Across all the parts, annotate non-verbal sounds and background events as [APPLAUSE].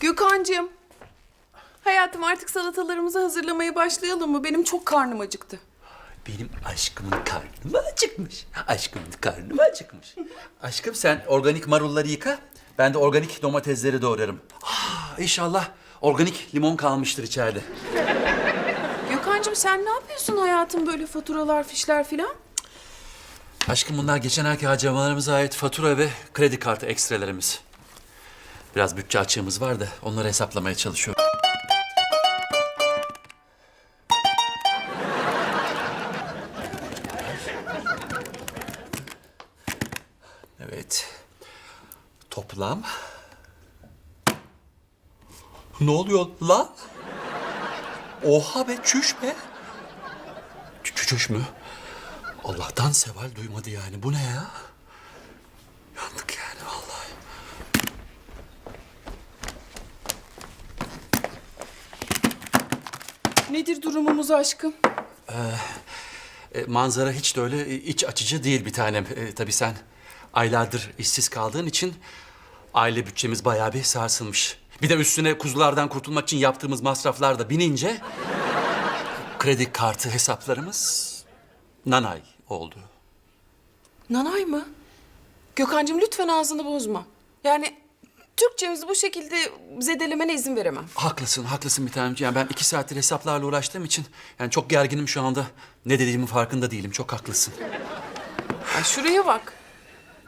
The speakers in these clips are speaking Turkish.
Gökhan'cığım. Hayatım artık salatalarımızı hazırlamaya başlayalım mı? Benim çok karnım acıktı. Benim aşkımın karnı mı acıkmış? Aşkımın karnı mı acıkmış? Aşkım sen organik marulları yıka. Ben de organik domatesleri doğrarım. Ah, inşallah organik limon kalmıştır içeride. Gökhan'cığım sen ne yapıyorsun hayatım böyle faturalar, fişler filan? Aşkım bunlar geçen ayki harcamalarımıza ait fatura ve kredi kartı ekstrelerimiz. Biraz bütçe açığımız var da onları hesaplamaya çalışıyorum. Evet. Toplam. Ne oluyor lan? Oha be çüş be. Çüş mü? Allah'tan Seval duymadı yani. Bu ne ya? Nedir durumumuz aşkım? E, manzara hiç de öyle e, iç açıcı değil bir tanem. E, tabii sen aylardır işsiz kaldığın için aile bütçemiz bayağı bir sarsılmış. Bir de üstüne kuzulardan kurtulmak için yaptığımız masraflar da binince kredi kartı hesaplarımız nanay oldu. Nanay mı? Gökhan'cığım lütfen ağzını bozma. Yani Türkçemizi bu şekilde zedelemene izin veremem. Haklısın, haklısın bir tanem. Yani ben iki saattir hesaplarla uğraştığım için yani çok gerginim şu anda. Ne dediğimin farkında değilim. Çok haklısın. Ay şuraya bak.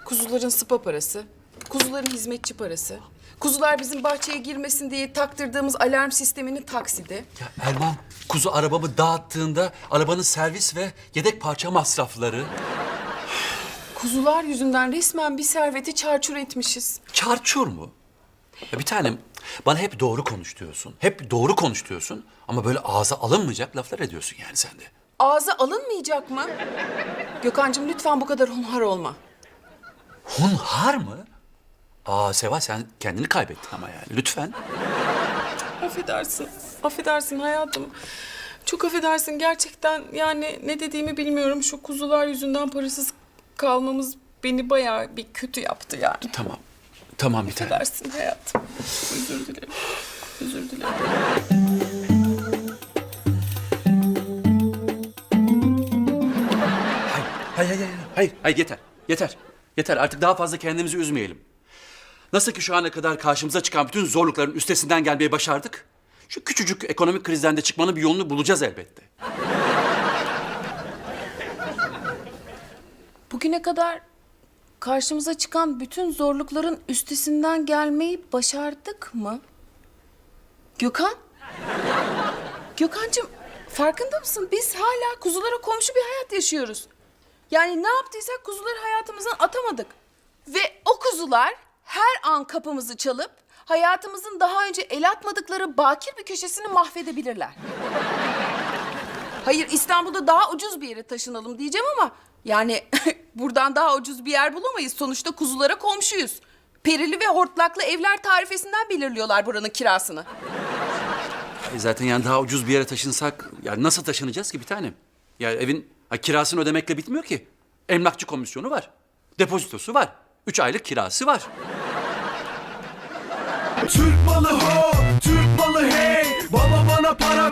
Kuzuların sıpa parası, kuzuların hizmetçi parası, kuzular bizim bahçeye girmesin diye taktırdığımız alarm sisteminin taksidi. Ya Erman, kuzu arabamı dağıttığında arabanın servis ve yedek parça masrafları. Kuzular yüzünden resmen bir serveti çarçur etmişiz. Çarçur mu? Ya bir tanem, bana hep doğru konuş diyorsun. Hep doğru konuş diyorsun. Ama böyle ağza alınmayacak laflar ediyorsun yani sen de. Ağza alınmayacak mı? Gökhan'cığım lütfen bu kadar hunhar olma. Hunhar mı? Aa Seva sen kendini kaybettin ama yani lütfen. Affedersin, affedersin hayatım. Çok affedersin gerçekten yani ne dediğimi bilmiyorum. Şu kuzular yüzünden parasız kalmamız beni bayağı bir kötü yaptı yani. Tamam. Tamam bir tanem. Affedersin hayatım. Özür dilerim. Özür dilerim. Hayır, hayır, hayır, hayır, hayır, hayır yeter, yeter. Yeter artık daha fazla kendimizi üzmeyelim. Nasıl ki şu ana kadar karşımıza çıkan bütün zorlukların üstesinden gelmeyi başardık. Şu küçücük ekonomik krizden de çıkmanın bir yolunu bulacağız elbette. Bugüne kadar karşımıza çıkan bütün zorlukların üstesinden gelmeyi başardık mı? Gökhan? Gökhan'cığım farkında mısın? Biz hala kuzulara komşu bir hayat yaşıyoruz. Yani ne yaptıysak kuzuları hayatımızdan atamadık. Ve o kuzular her an kapımızı çalıp hayatımızın daha önce el atmadıkları bakir bir köşesini mahvedebilirler. Hayır İstanbul'da daha ucuz bir yere taşınalım diyeceğim ama yani [LAUGHS] buradan daha ucuz bir yer bulamayız. Sonuçta kuzulara komşuyuz. Perili ve hortlaklı evler tarifesinden belirliyorlar buranın kirasını. E zaten yani daha ucuz bir yere taşınsak yani nasıl taşınacağız ki bir tanem? Ya evin ha, kirasını ödemekle bitmiyor ki. Emlakçı komisyonu var. Depozitosu var. Üç aylık kirası var. Türk malı ho, Türk malı hey Baba bana para